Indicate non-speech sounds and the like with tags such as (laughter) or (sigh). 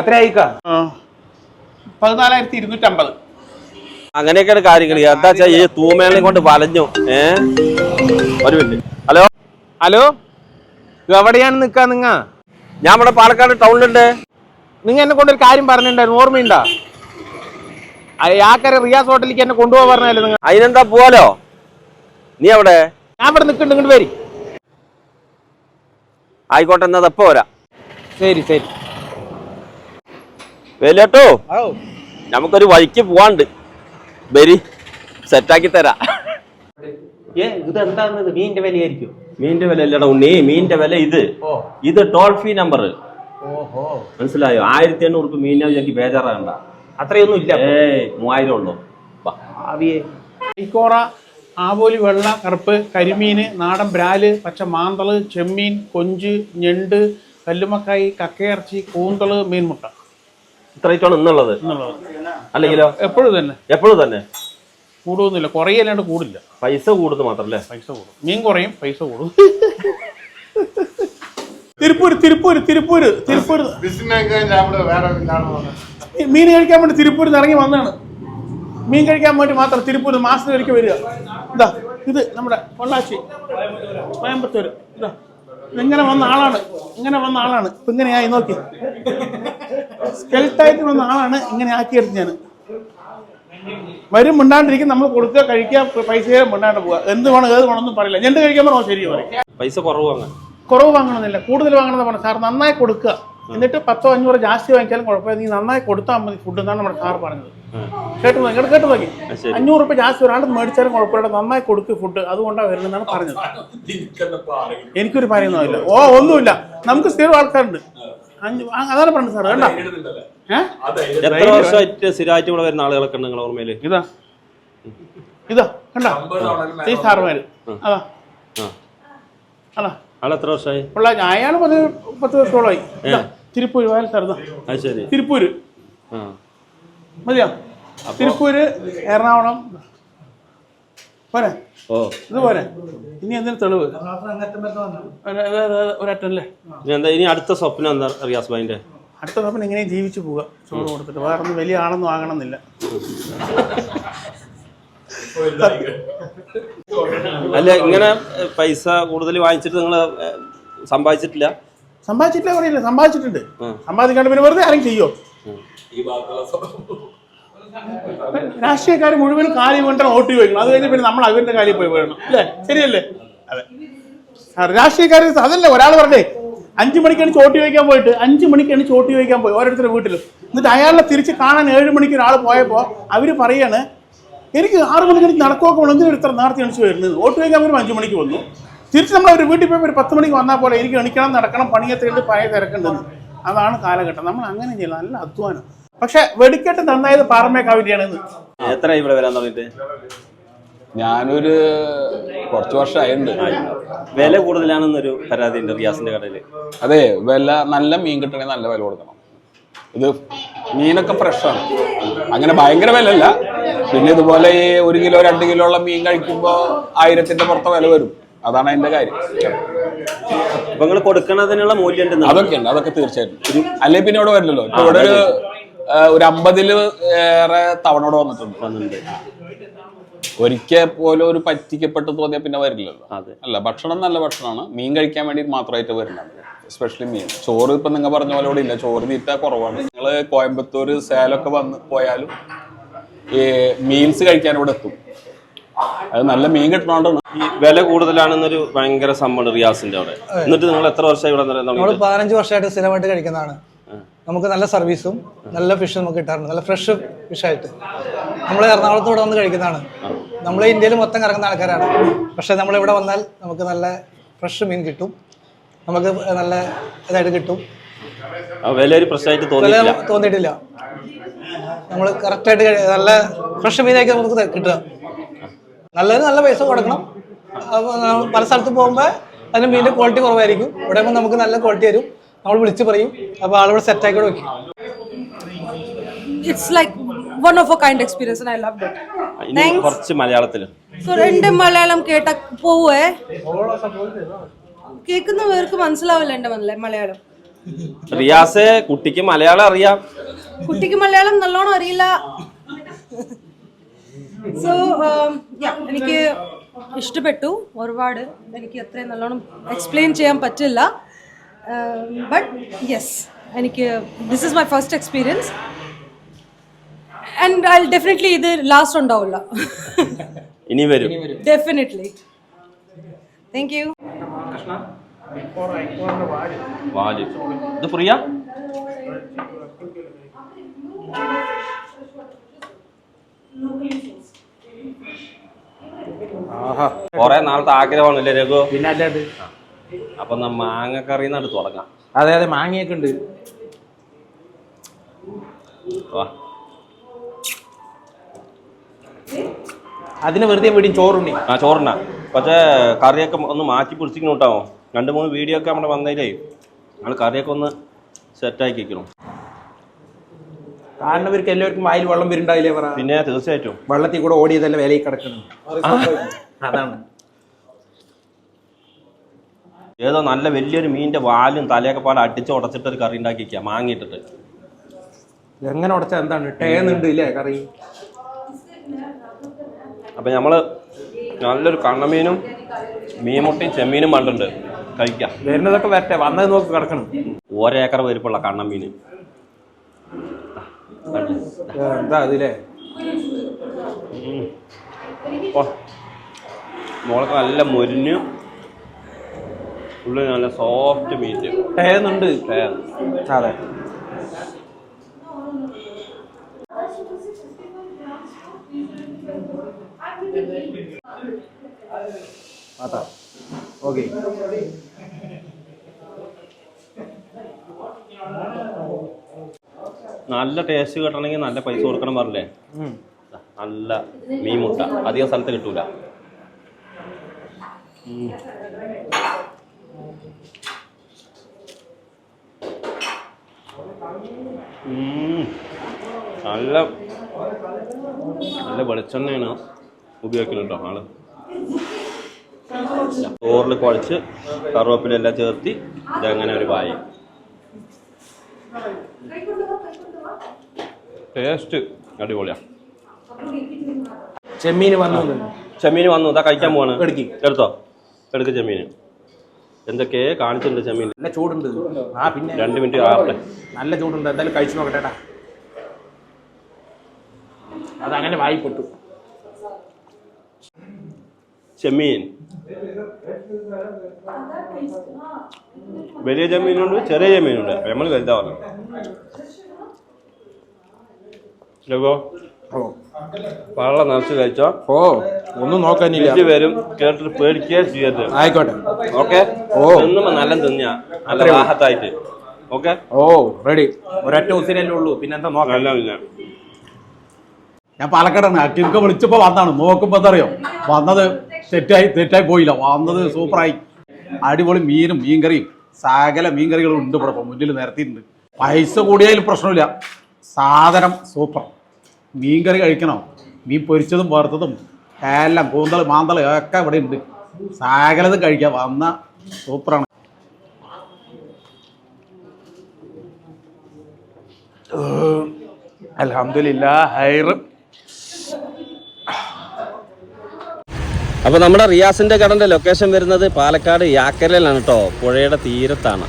എത്രയായിക്കാ? പതിനാലായിരത്തി ഇരുന്നൂറ്റമ്പത്. അങ്ങനെയൊക്കെയാണ് കാര്യങ്ങൾ എന്താ വെച്ചാ ഈ തൂമേളെ കൊണ്ട് വലഞ്ഞു. ഏ? ഒരു മിനിറ്റ്. ഹലോ? ഹലോ? എവിടെയാണ് നിക്കാ നിങ്ങ? ഞാൻ ഇവിടെ പാലക്കാട് ടൗണിലുണ്ട്. നിങ്ങ എന്നെ കൊണ്ടൊരു കാര്യം പറഞ്ഞിട്ടുണ്ടായിരുന്നു. ഓർമ്മയുണ്ടാ? ആക്കര റിയാസ് ഹോട്ടലിലേക്ക് എന്നെ കൊണ്ടുപോകാൻ പറഞ്ഞല്ലേ നിങ്ങൾ അതിനെന്താ പോവാലോ? നീ എവിടെ? ഞാൻ ഇവിടെ നിൽക്കുന്നുണ്ട്. ഇങ്ങോട്ട് വരി. ആയിക്കോട്ടെ എന്നാ എപ്പോ വരാം. ശരി ശരി. വേലേട്ടോ നമുക്കൊരു വഴിക്ക് പോവാണ്ട്. വരി സെറ്റാക്കി തരാം. തരാ ഇത് എന്താന്നത് മീനിന്റെ വിലയായിരിക്കും. മീനിന്റെ വില അല്ലടാ ഉണ്ണി മീനിന്റെ വില ഇത്. ഇത് ടോൾ ഫ്രീ നമ്പർ മനസ്സിലായോ? ആയിരത്തി എണ്ണൂറ് റുപ്യ മീനിനെ ബേജാറാകണ്ട. അത്രയൊന്നും ഇല്ല. ഏയ് മൂവായിരം ഉള്ളൂ. ഐക്കോറ ആവോലി വെള്ള കറുപ്പ് കരിമീന് നാടൻ ബ്രാൽ പച്ച മാന്തൾ ചെമ്മീൻ കൊഞ്ച് ഞണ്ട് കല്ലുമക്കായി കക്കയിറച്ചി കൂന്തൾ മീൻമുട്ട. ഇത്ര ഐറ്റമാണ് ഇന്നുള്ളത്. അല്ലെങ്കിലോ? എപ്പോഴും തന്നെ എപ്പോഴും തന്നെ കൂടുമൊന്നുമില്ല കുറയല്ലാണ്ട് കൂടില്ല പൈസ കൂടുന്നു മാത്രല്ലേ? പൈസ കൂടും. മീൻ കുറയും പൈസ കൂടും. (laughs) തിരുപ്പൂര് തിരുപ്പൂര് തിരുപ്പൂര് തിരുപ്പൂര്. മീൻ കഴിക്കാൻ വേണ്ടി തിരുപ്പൂരിൽ നിന്ന് ഇറങ്ങി വന്നാണ്. മീൻ കഴിക്കാൻ വേണ്ടി മാത്രം തിരുപ്പൂർ മാസത്തിൽ ഒരിക്കൽ വരിക. ഇതാ ഇത് നമ്മുടെ പൊള്ളാച്ചി കോയമ്പത്തൂര്. ഇതാ ഇങ്ങനെ വന്ന ആളാണ്. ഇങ്ങനെ വന്ന ആളാണ്. ഇപ്പൊ ഇങ്ങനെയായി നോക്കി. സ്കെൽട്ടായിട്ട് വന്ന ആളാണ് ഇങ്ങനെ ആക്കിയെടുത്ത് ഞാൻ വരും മിണ്ടാണ്ടിരിക്കും നമ്മൾ കൊടുക്കുക കഴിക്കുക പൈസ മിണ്ടാണ്ട് പോവുക. എന്ത് വേണം ഏത് വേണമെന്നും പറയില്ല. ഞണ്ട് കഴിക്കാൻ പറഞ്ഞോ ശരി പറയും. പൈസ കുറവ് വാങ്ങാൻ. കുറവ് വാങ്ങണമെന്നില്ല കൂടുതൽ വാങ്ങണമെന്ന് പറഞ്ഞു സാർ നന്നായി കൊടുക്കുക. എന്നിട്ട് പത്തോ അഞ്ഞൂറ് ജാസ്തി വാങ്ങിച്ചാലും കുഴപ്പമില്ല. നീ നന്നായി കൊടുത്താൽ മതി ഫുഡ് എന്നാണ് നമ്മുടെ സാർ പറഞ്ഞത്. കേട്ടു നോക്കി കേട്ടോ നോക്കി. അഞ്ഞൂറ് റുപ്യ ജാസ്തി ഒരാണ്ട് മേടിച്ചാലും കുഴപ്പമില്ല. നന്നായി കൊടുക്കുക ഫുഡ് അതുകൊണ്ടാണ് വരുന്നതെന്നാണ് പറഞ്ഞത്. (laughs) എനിക്കൊരു പറയുന്നില്ല ഓ ഒന്നുമില്ല. നമുക്ക് സ്ഥിരം ആൾക്കാരുണ്ട്. അഞ്ച് അതാണ് പറഞ്ഞത് സാർ വേണ്ട എത്ര വർഷമായിട്ട് സ്ഥിരമായിട്ട് ഇവിടെ വരുന്ന ആളുകളൊക്കെ ഉണ്ട് നിങ്ങളെ ഓർമ്മയിൽ? ഇതാ. ഇതാ കണ്ട? ഈ സാറുമാര്. അതാ. അതാ. ആൾ എത്ര വർഷമായി? ഉള്ള അയാൾ പത്ത് പത്ത് വർഷത്തോളമായി. തിരുപ്പൂര് വയൽ സാർ ഇതാ. അത് ശരി. തിരുപ്പൂര്. ആ. മതിയോ? തിരുപ്പൂര് എറണാകുളം പോരെ. ഓ. ഇത് പോരെ. ഇനി എന്തിനു തെളിവ്? ഒരു- ഒരു- ഒരു- ഒരറ്റല്ലേ? ഇനി എന്താ ഇനി അടുത്ത സ്വപ്നം എന്താ റിയാസ് ഭായിന്റെ അടുത്ത സ്വപ്നം ഇങ്ങനെ ജീവിച്ചു പോവുക ചോറ് കൊടുത്തിട്ട്. വേറെ ഒന്നും വലിയ ആളൊന്നും ആകണമെന്നില്ല. അല്ല ഇങ്ങനെ പൈസ കൂടുതൽ വാങ്ങിച്ചിട്ട് നിങ്ങൾ സമ്പാദിച്ചിട്ടില്ല? സമ്പാദിച്ചിട്ടില്ല പറയില്ല. സമ്പാദിച്ചിട്ടുണ്ട്. സമ്പാദിക്കാണ്ട് പിന്നെ വെറുതെ ആരെങ്കിലും ചെയ്യോ? രാഷ്ട്രീയക്കാർ മുഴുവൻ കാര്യം കൊണ്ടാണ് വോട്ട് ചോദിക്കണം അത് കഴിഞ്ഞ് പിന്നെ നമ്മൾ അവരുടെ കാര്യം പോയി വേണം അല്ലേ ശരിയല്ലേ? അതെ. രാഷ്ട്രീയക്കാർ അതല്ല ഒരാൾ പറഞ്ഞേ അഞ്ചു മണിക്കാണ് ചോട്ടി ചോദിക്കാൻ പോയിട്ട് അഞ്ചു മണിക്കാണ് ചോട്ടി ചോദിക്കാൻ പോയി ഓരോരുത്തരുടെ വീട്ടിൽ എന്നിട്ട് അയാളെ തിരിച്ച് കാണാൻ ഏഴ് മണിക്ക് ഒരാൾ പോയപ്പോൾ അവർ പറയാണ് എനിക്ക് ആറ് മണിക്ക് എനിക്ക് നടക്കുമൊക്കെ എന്തിനും എന്തിനാണ് ഇത്ര നേരത്തെ എണിച്ച് വരുന്നത്? വോട്ട് ചോദിക്കാൻ പോലും അഞ്ചു മണിക്ക് വന്നു. തിരിച്ച് നമ്മൾ ഒരു വീട്ടിൽ പോയി ഒരു പത്ത് മണിക്ക് വന്നാൽ പോലെ എനിക്ക് എണിക്കണം നടക്കണം പണിയത്തിലുണ്ട് പഴയ തിരക്കുണ്ടെന്ന്. അതാണ് കാലഘട്ടം. നമ്മൾ അങ്ങനെ ചെയ്യണം. നല്ല അധ്വാനം. പക്ഷെ വെടിക്കെട്ട് നന്നായത് പാറമേ പാറമേക്കാവിന്റെയാണെന്ന് എത്ര ഇവിടെ വരാൻ തുടങ്ങിട്ട് ഞാനൊരു കുറച്ച് വർഷമായിട്ടുണ്ട്. വില കൂടുതലാണെന്നൊരു പരാതി ഉണ്ട് റിയാസിന്റെ കടയിൽ അതെ വില നല്ല മീൻ കിട്ടണമെങ്കിൽ നല്ല വില കൊടുക്കണം. ഇത് മീനൊക്കെ ഫ്രഷാണ്. അങ്ങനെ ഭയങ്കര വില അല്ല പിന്നെ ഇതുപോലെ ഈ ഒരു കിലോ രണ്ട് കിലോ ഉള്ള മീൻ കഴിക്കുമ്പോൾ ആയിരത്തിന്റെ പുറത്ത് വില വരും. അതാണ് അതിന്റെ കാര്യം. ഇപ്പൊ നിങ്ങൾ കൊടുക്കണതിനുള്ള മൂല്യം അതൊക്കെ ഉണ്ട് അതൊക്കെ തീർച്ചയായിട്ടും. അല്ലെ പിന്നെ ഇവിടെ വരില്ലല്ലോ. ഇപ്പൊ ഇവിടെ ഒരു ഒരു അമ്പതിൽ ഏറെ തവണ വന്നിട്ടുണ്ട്. വന്നിട്ടുണ്ട്. ഒരിക്കൽ പോലും ഒരു പറ്റിക്കപ്പെട്ട് തോന്നിയാൽ പിന്നെ വരില്ലല്ലോ. അതെ. അല്ല ഭക്ഷണം നല്ല ഭക്ഷണമാണ്. മീൻ കഴിക്കാൻ വേണ്ടി മാത്രമായിട്ട് വരുന്നത് എസ്പെഷ്യലി മീൻ. ചോറ് ഇപ്പൊ നിങ്ങൾ പറഞ്ഞ പോലെ ഇവിടെ ഇല്ല. ചോറ് തീറ്റ കുറവാണ്. നിങ്ങൾ കോയമ്പത്തൂർ സേലമൊക്കെ വന്ന് പോയാലും ഈ മീൽസ് കഴിക്കാൻ ഇവിടെ എത്തും. അത് നല്ല മീൻ കിട്ടണോണ്ടാണ്. ഈ വില കൂടുതലാണെന്നൊരു ഭയങ്കര സംഭവം റിയാസിന്റെ അവിടെ. എന്നിട്ട് നിങ്ങൾ എത്ര വർഷമായി ഇവിടെ പതിനഞ്ച് വർഷമായിട്ട് സ്ഥിരമായിട്ട് കഴിക്കുന്നതാണ്. നമുക്ക് നല്ല സർവീസും നല്ല ഫിഷ് നമുക്ക് കിട്ടാറുണ്ട്. നല്ല ഫ്രഷ് ഫിഷായിട്ട് നമ്മൾ എറണാകുളത്ത് ഇവിടെ വന്ന് കഴിക്കുന്നതാണ്. നമ്മൾ ഇന്ത്യയിൽ മൊത്തം കറങ്ങുന്ന ആൾക്കാരാണ്. പക്ഷേ നമ്മളിവിടെ വന്നാൽ നമുക്ക് നല്ല ഫ്രഷ് മീൻ കിട്ടും. നമുക്ക് നല്ല ഇതായിട്ട് കിട്ടും. വില തോന്നിയിട്ടില്ല. നമ്മൾ കറക്റ്റായിട്ട് നല്ല ഫ്രഷ് മീനായിരിക്കും നമുക്ക് കിട്ടുക. നല്ലതിന് നല്ല പൈസ കൊടുക്കണം. പല സ്ഥലത്ത് പോകുമ്പോൾ അതിന് മീനിന്റെ ക്വാളിറ്റി കുറവായിരിക്കും. ഇവിടെ നമുക്ക് നല്ല ക്വാളിറ്റി തരും. നമ്മൾ വിളിച്ചു പറയും. അപ്പോൾ ആളിവിടെ സെറ്റ് ആക്കി വെക്കും it's like one of a kind experience I love it it. ഇനി കുറച്ച് മലയാളത്തിൽ സോ എന്റെ മലയാളം കേട്ട പോവേ. കേൾക്കുന്നവർക്ക് മനസ്സിലാവില്ല എന്റെ മല- മലയാളം. റിയാസ് കുട്ടിക്ക് മലയാളം അറിയാം. കുട്ടിക്ക് മലയാളം നല്ലോണം അറിയില്ല. സോ എനിക്ക് ഇഷ്ടപ്പെട്ടു ഒരുപാട്. എനിക്ക് അത്രയും നല്ലോണം എക്സ്പ്ലെയിൻ ചെയ്യാൻ പറ്റില്ല. ബട്ട് യെസ് എനിക്ക് this is my first experience and I definitely ഇത് ലാസ്റ്റ് ഉണ്ടാവില്ല ഇനി വരും. ഡെഫിനറ്റ്ലി താങ്ക് യു ഇത് ഫ്രീയാ കൊറേ നാളത്തെ ആഗ്രഹമാണല്ലേ രഘു? പിന്നെ അല്ലാണ്ട് അപ്പൊ നമ്മ മാങ്ങക്കറി നടു തുടങ്ങാം. അതെ അതെ മാങ്ങയൊക്കെ ഉണ്ട്. വാ. അതിന് വെറുതെ വീടും ചോറുണ്ണി. ആ ചോറുണ്ണ. പക്ഷേ കറിയൊക്കെ ഒന്ന് മാറ്റി പിടിച്ചിക്കണം കേട്ടോ. രണ്ട് മൂന്ന് വീഡിയോ ഒക്കെ നമ്മുടെ വന്നതിലേ നമ്മൾ കറിയൊക്കെ ഒന്ന് സെറ്റാക്കി വെക്കണം. കാണുന്നവർക്ക് എല്ലാവർക്കും വായിൽ വെള്ളം വരുന്നുണ്ടാവില്ലേ പറ? പിന്നെ തീർച്ചയായിട്ടും. വെള്ളത്തിൽ കൂടെ ഓടിയതല്ല വിലയിൽ കിടക്കണം അതാണ്. ഏതോ നല്ല വലിയൊരു മീനിന്റെ വാലും തലയൊക്കെ പാടെ അടിച്ച് ഉടച്ചിട്ട് ഒരു കറി ഉണ്ടാക്കി വെക്കുക മാങ്ങിയിട്ടിട്ട്. എങ്ങനെ ഉടച്ചാൽ എന്താണ്? ടേന്നുണ്ട് ഇല്ലേ കറി? അപ്പം നമ്മൾ നല്ലൊരു കണ്ണമീനും മീൻമുട്ടിയും ചെമ്മീനും പണ്ടുണ്ട്. കഴിക്കാം. വരുന്നതൊക്കെ വരട്ടെ വന്നത് നോക്കി കിടക്കണം. ഒരേക്കർ വരുപ്പുള്ള കണ്ണമീൻ എന്താ അതില്ലേ മോളൊക്കെ നല്ല മുരിഞ്ഞ്. ഉള്ളിൽ നല്ല സോഫ്റ്റ് മീറ്റ് ടേന്നുണ്ട് അതെ അതാ ഓക്കെ. നല്ല ടേസ്റ്റ് കിട്ടണമെങ്കിൽ നല്ല പൈസ കൊടുക്കണം പറഞ്ഞില്ലേ? നല്ല മീൻ മുട്ട. അധികം സ്ഥലത്ത് കിട്ടൂല. നല്ല നല്ല വെളിച്ചെണ്ണയാണ് ഉപയോഗിക്കുന്നത് കേട്ടോ ആൾ. ചോറിൽ കുഴച്ച് കറുവേപ്പിലെല്ലാം ചേർത്തി ഇതങ്ങനെ ഒരു വായ ടേസ്റ്റ് അടിപൊളിയാ. ചെമ്മീൻ വന്നു. ചെമ്മീൻ വന്നു. ഇതാ കഴിക്കാൻ പോവാണ്. എടുക്ക്. എടുത്തോ? എടുക്ക് ചെമ്മീൻ എന്തൊക്കെ കാണിച്ചിട്ടുണ്ട് ചെമ്മീൻ. നല്ല ചൂടുണ്ട്. ആ പിന്നെ രണ്ട് മിനിറ്റ് ആവട്ടെ നല്ല ചൂടുണ്ട്. എന്തായാലും കഴിച്ചു നോക്കട്ടെ അതങ്ങനെ വായിപ്പെട്ടു. ചെമ്മീൻ. വലിയ ചെമ്മീനുണ്ട് ചെറിയ ചെമ്മീനുണ്ട്. നമ്മൾ വലുതാ പറഞ്ഞു ലഘോ വെള്ളം നിറച്ച് കഴിച്ചോ? ഓ. ഒന്നും നോക്കാനില്ല വരും കേട്ടിട്ട് പേടിക്കുകയോ ചെയ്യരുത്. ആയിക്കോട്ടെ. ഓക്കെ? ഓ. തിന്നുമ്പോ നല്ല തിന്നാ നല്ല ഓക്കെ? ഓ റെഡി. ഒരൊറ്റ ഉസിനല്ലേ ഉള്ളൂ. പിന്നെന്താ നോക്കാം? ഞാൻ പാലക്കാടാണ് അക്കിമൊക്കെ വിളിച്ചപ്പോൾ വന്നാണ് നോക്കുമ്പോൾ എന്തറിയോ? വന്നത് തെറ്റായി തെറ്റായി പോയില്ല. വന്നത് സൂപ്പറായി. അടിപൊളി മീനും മീൻകറിയും. സകല മീൻകറികളും ഉണ്ട് ഇവിടെ. മുന്നിൽ നിരത്തിയിട്ടുണ്ട്. പൈസ കൂടിയാലും പ്രശ്നമില്ല. സാധനം സൂപ്പർ. മീൻകറി കഴിക്കണം? മീൻ പൊരിച്ചതും വറുത്തതും എല്ലാം കൂന്തൾ മാന്തൾ ഒക്കെ ഇവിടെ ഉണ്ട്. സകലതും കഴിക്കാം. വന്ന സൂപ്പറാണ്. അലഹമില്ല ഹൈർ. അപ്പോൾ നമ്മുടെ റിയാസിന്റെ കടന്റെ ലൊക്കേഷൻ വരുന്നത് പാലക്കാട് യാക്കരയിലാണ് കേട്ടോ പുഴയുടെ തീരത്താണ്.